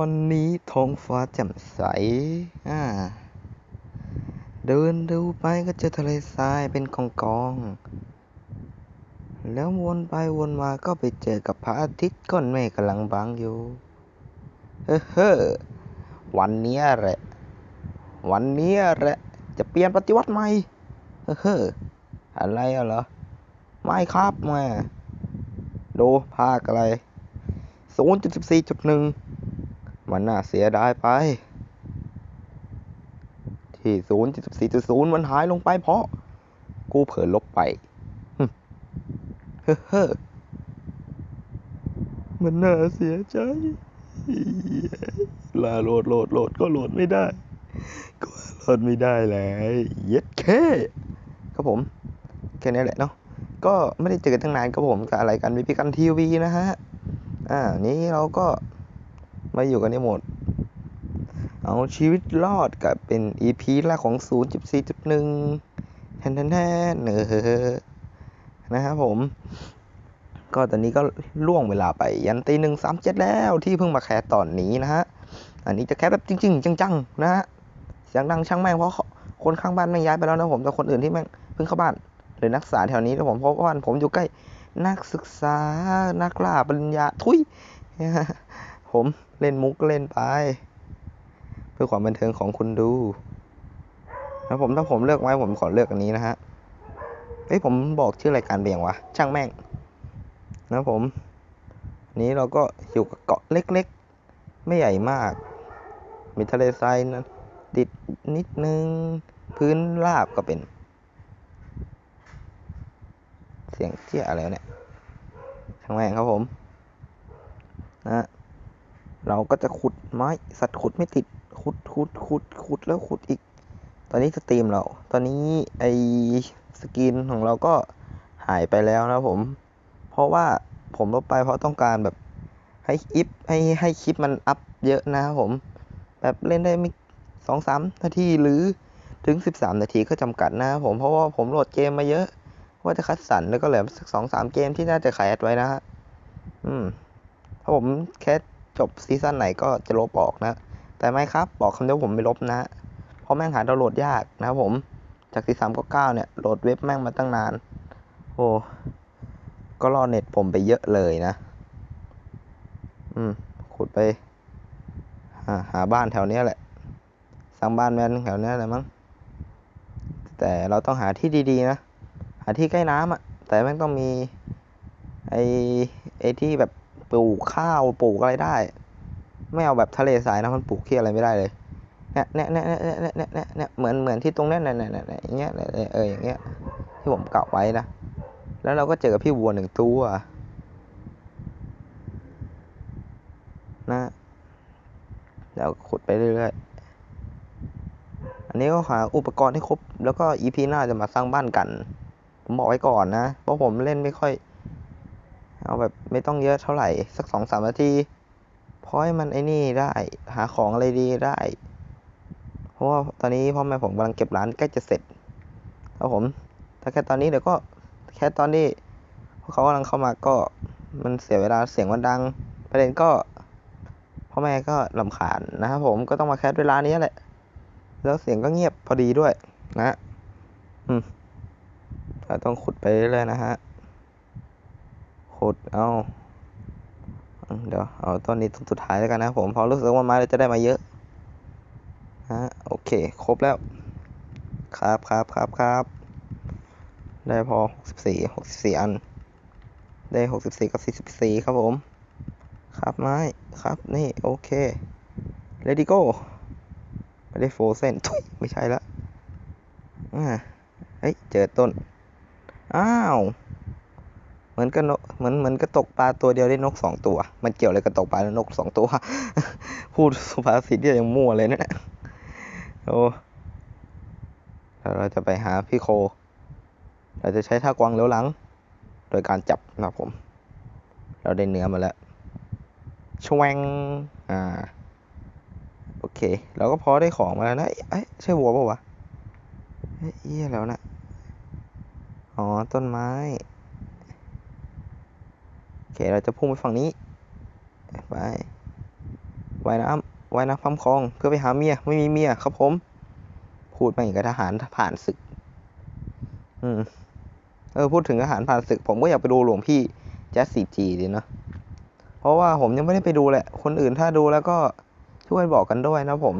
วันนี้ท้องฟ้าแจ่มใส อ่เดินดูไปก็เจอทะเลทรายเป็นกองกอง แล้ววนไปวนมาก็ไปเจอกับพระอาทิตย์ก้อนเมฆกำลังบังอยู่ เฮ้เวันนี้แหละ วันนี้แหละ จะเปลี่ยนปฏิวัติใหม่ เฮ้เอะไรเหรอ ไม่ครับแมา ดูภาคอะไร 0.14.1 มันน่าเสียดายไป ที่ศูนย์จุดสิบสี่จุดศูนย์มันหายลงไปเพราะ กูเผลอลบไปเฮ้อมันน่าเสียใจลาโหลดโหลดโหลดก็โหลดไม่ได้ ก็โหลดไม่ได้เลยเย็ดแค่ครับผมแค่นี้แหละเนาะก็ไม่ได้เจอกันตั้งนานครับผมกับอะไรกันวิพิกันทีวีนะฮะอ่านี้เราก็ มาอยู่กันในโหมด เอาชีวิตรอดกับเป็น EP แรกของ 0.4.1แทนแทนแทนเออนะครับผม ก็ตอนนี้ก็ล่วงเวลาไปยันตีหนึ่งสามเจ็ดแล้วที่เพิ่งมาแคสตอนนี้นะฮะ อันนี้จะแคสแบบจริง ๆ จังๆ นะฮะ เสียงดังช่างแม่งเพราะคนข้างบ้านแม่งย้ายไปแล้วนะผมแต่คนอื่นที่แม่งเพิ่งเข้าบ้านหรือนักศึกษาแถวนี้นะผมเพราะว่าผมอยู่ใกล้นักศึกษานักล่าปริญญาทุยผม เล่นมุกเล่นไป เพื่อความบันเทิงของคุณดูแล้วผมถ้าผมเลือกไว้ผมขอเลือกอันนี้นะฮะเอ้ยผมบอกชื่อรายการเบี่ยงวะช่างแม่งนะผม นี้เราก็อยู่กับเกาะเล็กๆ ไม่ใหญ่มาก มีทะเลทรายนะติดนิดนึง พื้นราบก็เป็น เสียงเจี๊ยอะไรวเนี่ยช่างแม่งครับผม นะ เราก็จะขุดไม้สัตว์ขุดไม่ติดขุดขุดขุดขุดแล้วขุดอีก ตอนนี้สตรีมเรา ตอนนี้ไอสกินของเราก็หายไปแล้วนะผม เพราะว่าผมลบไปเพราะต้องการแบบให้อิฟให้ให้คลิปมันอัพเยอะนะครับผม แบบเล่นได้ไม่สองสามนาทีหรือถึงสิบสามนาทีก็จำกัดนะครับผมเพราะว่าผมโหลดเกมมาเยอะ ว่าจะคัดสรรแล้วก็เหลือสักสองสามเกมที่น่าจะขายแอดไว้นะฮะอืมถ้าผมแค่ จบซีซั่นไหนก็จะลบออกนะ แต่ไม่ครับ บอกคำเดียวผมไม่ลบนะ เพราะแม่งหาดาวน์โหลดยากนะครับผม จากซีซั่นก็เก้าเนี่ย โหลดเว็บแม่งมาตั้งนาน โอ้ก็รอเน็ตผมไปเยอะเลยนะ อืม ขุดไป หาหาบ้านแถวเนี้ยแหละ สร้างบ้านแม่นแถวเนี้ยแหละมั้ง แต่เราต้องหาที่ดีๆนะ หาที่ใกล้น้ำอะ แต่แม่งต้องมี ไอไอที่แบบ ปลูกข้าวปลูกอะไรได้ ไม่เอาแบบทะเลสายนะมันปลูกเคียอะไรไม่ได้เลยเนี่ยเนี่ยเนี่ยเนี่ยเนี่ยเนี่ยเนี่ยเหมือนเหมือนที่ตรงเนี้ยเนี่ยเนี่ยเนี่ยอย่างเงี้ยเอออย่างเงี้ยที่ผมเก็บไว้นะแล้วเราก็เจอกับพี่วัวหนึ่งตัวนะ แล้วขุดไปเรื่อยอันนี้ก็หาอุปกรณ์ให้ครบ แล้วก็อีพีหน้าจะมาสร้างบ้านกัน ผมบอกไว้ก่อนนะ เพราะผมเล่นไม่ค่อย เอาแบบไม่ต้องเยอะเท่าไหร่ สักสองสามนาทีพอให้มันไอ้นี่ได้ หาของอะไรดีได้ เพราะว่าตอนนี้พ่อแม่ผมกำลังเก็บร้านใกล้จะเสร็จแล้วผมถ้าแค่ตอนนี้เดี๋ยวก็แค่ตอนที่พวกเขากำลังเข้ามาก็มันเสียเวลาเสียงมันดัง ประเด็นก็พ่อแม่ก็ลำคาญนะครับผมก็ต้องมาแคสเวลานี้แหละ แล้วเสียงก็เงียบพอดีด้วยนะ อืมต้องขุดไปเรื่อยๆนะฮะ ดเอาเดี๋ยวเอาต้นนี้ต้นสุดท้ายแล้วกันนะผมพอรู้สึกว่าไม้เราจะได้มาเยอะฮะโอเค ครบแล้ว ครับครับครับครับได้พอหกสิบสี่หกสิบสี่อัน ได้หกสิบสี่กับสี่สิบสี่ครับผม ครับไม้ ครับ นี่ โอเค ready go ไม่ได้โฟเซนทุยไม่ใช่ละอ่าเฮ้ย เจอต้น อ้าว เหมือนกับนกเหมือนเหมือนกระตกปลาตัวเดียวได้นกสองตัว มันเกี่ยวอะไรกับตกปลาแล้วนกสองตัว พูดสุภาษิตที่ยังมั่วเลยนะเนี่ยโอ้เราจะไปหาพี่โค เราจะใช้ท่ากวางเลี้ยวหลัง โดยการจับนะผม เราได้เนื้อมาแล้วชวงอ่า โอเค เราก็พอได้ของมาแล้วนะ เอ้ยใช่วัวป่าวะเยเอี้ยแล้วนะ อ๋อ ต้นไม้ เค เราจะพุ่งไปฝั่งนี้ ไปว่ายน้ำว่ายน้ำพัมคลอง เพื่อไปหาเมีย ไม่มีเมียครับผม พูดไปกับทหารผ่านศึก อืม เออ พูดถึงทหารผ่านศึก ผมก็อยากไปดูหลวงพี่แจ๊สสี่จีดีเนาะ เพราะว่าผมยังไม่ได้ไปดูแหละ คนอื่นถ้าดูแล้วก็ช่วยบอกกันด้วยนะผม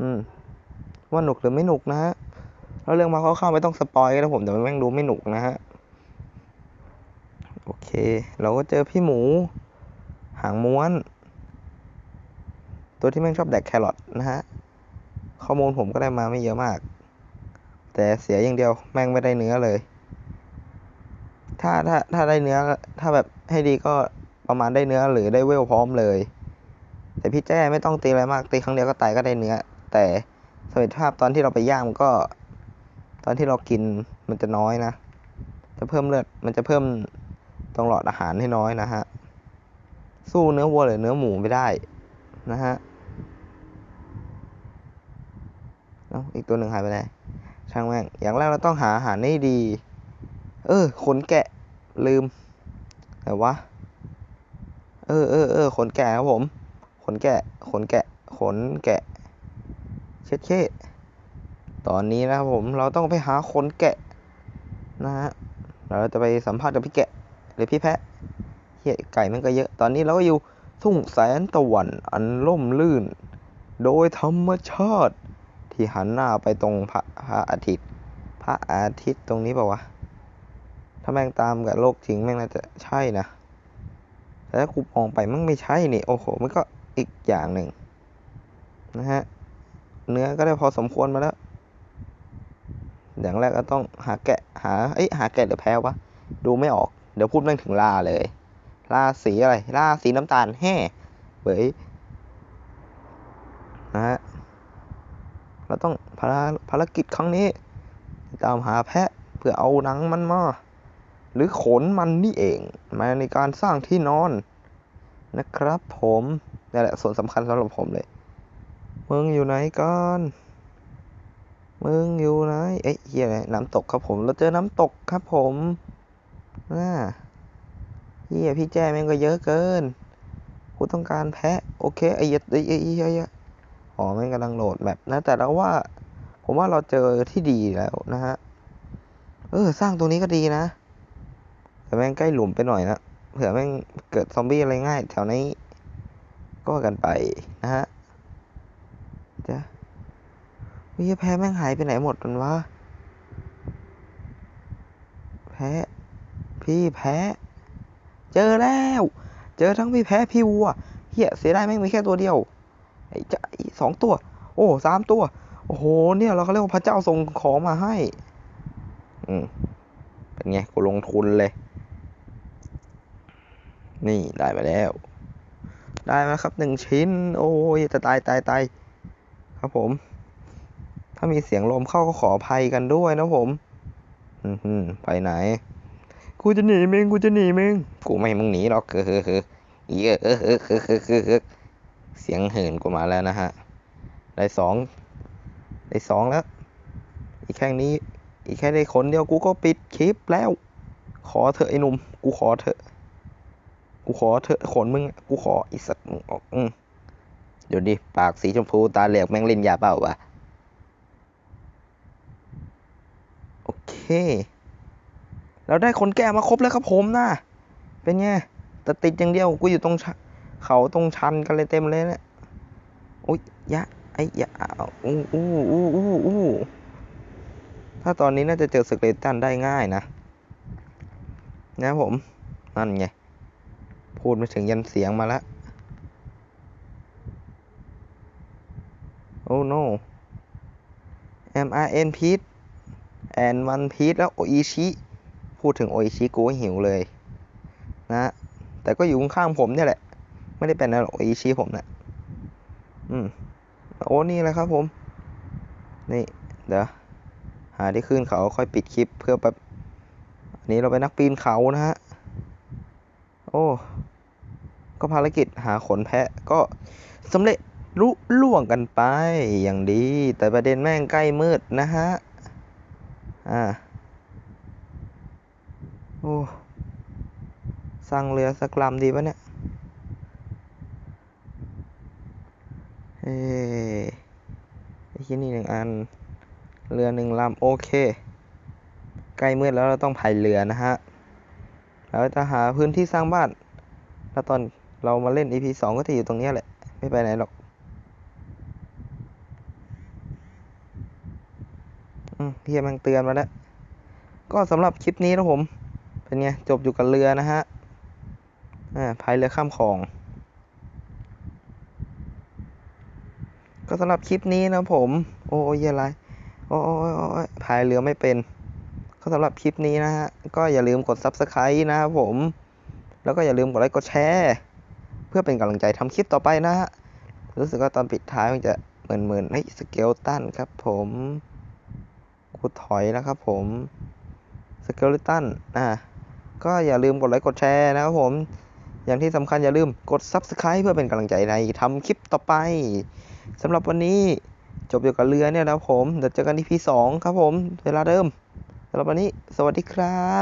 อืม ว่าหนุกหรือไม่หนุกนะฮะแล้วเรื่องมาเข้าๆไม่ต้องสปอยกันนะผมแต่แม่งดูไม่หนุกนะฮะ โอเค เราก็เจอพี่หมู หางม้วน ตัวที่แม่งชอบแดกแครอทนะฮะ ข้อมูลผมก็ได้มาไม่เยอะมาก แต่เสียอย่างเดียวแม่งไม่ได้เนื้อเลย ถ้าถ้าถ้าได้เนื้อถ้าแบบให้ดีก็ประมาณได้เนื้อหรือได้เวลพร้อมเลย แต่พี่แจ้ไม่ต้องตีอะไรมากตีครั้งเดียวก็ตายก็ได้เนื้อ แต่สมรรถภาพตอนที่เราไปย่างมันก็ ตอนที่เรากินมันจะน้อยนะ จะเพิ่มเลือดมันจะเพิ่ม ตรงหลอดอาหารให้น้อยนะฮะ สู้เนื้อวัวหรือเนื้อหมูไม่ได้นะฮะเอ้าอีกตัวหนึ่งหายไปไหนช่างแม่ง อย่างแรกเราต้องหาอาหารให้ดี เออ ขนแกะลืมแต่ว่าเออเออเออขนแกะครับผม ขนแกะ ขนแกะ ขนแกะ เช็ดเช่ตอนนี้นะครับผม เราต้องไปหาขนแกะ นะฮะเราจะไปสัมภาษณ์กับพี่แกะ รือพี่แพะเฮียไก่มันก็เยอะ ตอนนี้เราก็อยู่ทุ่งแสนตะวันอันร่มรื่น โดยธรรมชาติ ที่หันหน้าไปตรงพระพระอาทิตย์ พระอาทิตย์ตรงนี้ปล่าวะ ถ้าแม่งตามกับโลกจริงแม่งน่าจะใช่นะ แต่ถ้ากูมองไปมันไม่ใช่นี่ โอ้โห มันก็อีกอย่างหนึ่งนะฮะ เนื้อก็ได้พอสมควรมาแล้ว อย่างแรกก็ต้องหาแกะหา เอ้ยหาแกะหรือแพ้วะ ดูไม่ออก ดี๋ยวพูดแม่องถึงลาเลยลาสีอะไรลาสีน้ำตาลแห่เว้ยนะฮะเราต้องภารภารกิจครั้งนี้ ตามหาแพะเพื่อเอาหนังมันมา หรือขนมันนี่เอง มาในการสร้างที่นอนนะครับผมนี่แหละส่วนสำคัญสำหรับผมเลย มึงอยู่ไหนกันมึงอยู่ไหนเอ๊ะเฮียอะไรน้ำตกครับผม เราเจอน้ำตกครับผม น่าเฮียพี่แจ้แม่งก็เยอะเกินกูต้องการแพะ โอเคไอ้เหี้ยไอ้ไอ้ไอ้ไอ้อ๋อแม่งกำลังโหลดแบบนะ แต่เราว่า ผมว่าเราเจอที่ดีแล้วนะฮะ เออ สร้างตรงนี้ก็ดีนะ แต่แม่งใกล้หลุมไปหน่อยนะ เผื่อแม่งเกิดซอมบี้อะไรง่าย แถวนี้ ก็กันไปนะฮะเดี๋ยววิแพ้แม่งหายไปไหนหมดมันวะแพ้ พี่แพ้ เจอแล้ว เจอทั้งพี่แพ้พี่วัวเฮียเสียดายแม่งมีแค่ตัวเดียวไอ้จะสองตัว โอ้สามตัว โอ้โห เนี่ยเราเขาเรียกว่าพระเจ้าส่งของมาให้ อืม เป็นไงกูลงทุนเลย นี่ได้มาแล้ว ได้มาครับหนึ่งชิ้น โอ้ยจะตายตายตายครับผม ถ้ามีเสียงลมเข้าก็ขออภัยกันด้วยนะผม อือหือไปไหน กูจะหนีมึงกูจะหนีมึงกูไม่มึงหนีหรอกเออเออเออเยอเฮือเออเออเออเออเสียงเหินกูมาแล้วนะฮะได้สองได้สองแล้ว อีกแค่นี้ อีกแค่ได้คนเดียวกูก็ปิดคลิปแล้ว ขอเถอะไอ้หนุ่มกูขอเถอะกูขอเถอะขนมึงกูขออีสัตว์มึงออกอืมเดี๋ยวดิปากสีชมพูตาเหลือกแม่งเล่นยาเปล่าวะโอเค เราได้คนแก่มาครบแล้วครับผมนะเป็นไงแต่ติดอย่างเดียวกูอยู่ตรงเขาตรงชันกันเลยเต็มเลยเนะี่ยโอ้ยยะไอ้ยะอู้อู้อู้อู้อู้ถ้าตอนนี้น่าจะเจอสเกเลตันได้ง่ายนะนะผม นั่นไง พูดมาถึงยันเสียงมาแล้วโอ้ no M R N พีทแอนมันพีทแล้วโออิชิ พูดถึงโออิชิกูหิวเลย นะ แต่ก็อยู่ข้างผมเนี่ยแหละ ไม่ได้เป็นนะโออิชิผมนะอืมโอ้นี่แหละครับผม นี่ เดี๋ยวหาที่ขึ้นเขาค่อยปิดคลิปเพื่อแบบอันนี้เราเป็นนักปีนเขานะฮะ โอ้ ก็ภารกิจหาขนแพะก็สำเร็จลุล่วงกันไปอย่างดี แต่ประเด็นแม่งใกล้มืดนะฮะ อ่า โอ้สร้างเรือสักลำดีปะเนี่ยเอ้ยไอ้ที่นี่หนึ่งอัน เรือหนึ่งลำ โอเค ใกล้มืดแล้วเราต้องพายเรือนะฮะ เราจะหาพื้นที่สร้างบ้าน แล้วตอนเรามาเล่น EP สองก็จะอยู่ตรงนี้แหละ ไม่ไปไหนหรอกอืมพี่มันเตือนมาแล้ว ก็สำหรับคลิปนี้นะผม เป็นไง จบอยู่กับเรือนะฮะพายเรือข้ามคลอง ก็สำหรับคลิปนี้นะผม โอ้ยอะไรโอ้ยโอ้ยโอ้ยพายเรือไม่เป็น ก็สำหรับคลิปนี้นะฮะ ก็อย่าลืมกด subscribe นะครับผม แล้วก็อย่าลืมกดไลค์กดแชร์ เพื่อเป็นกำลังใจทำคลิปต่อไปนะฮะ รู้สึกว่าตอนปิดท้ายมันจะเหมือนเหมือนเฮ้ยสเกลตันครับผมกูถอยนะครับผมสเกลตันอ่า ก็อย่าลืมกดไลค์กดแชร์นะครับผม อย่างที่สำคัญอย่าลืมกด subscribe เพื่อเป็นกำลังใจในทำคลิปต่อไปสำหรับวันนี้จบอยู่กับเรือเนี่ยนะครับผมเดี๋ยวเจอกันที่พีสองครับผม เวลาเดิมสำหรับวันนี้สวัสดีครับ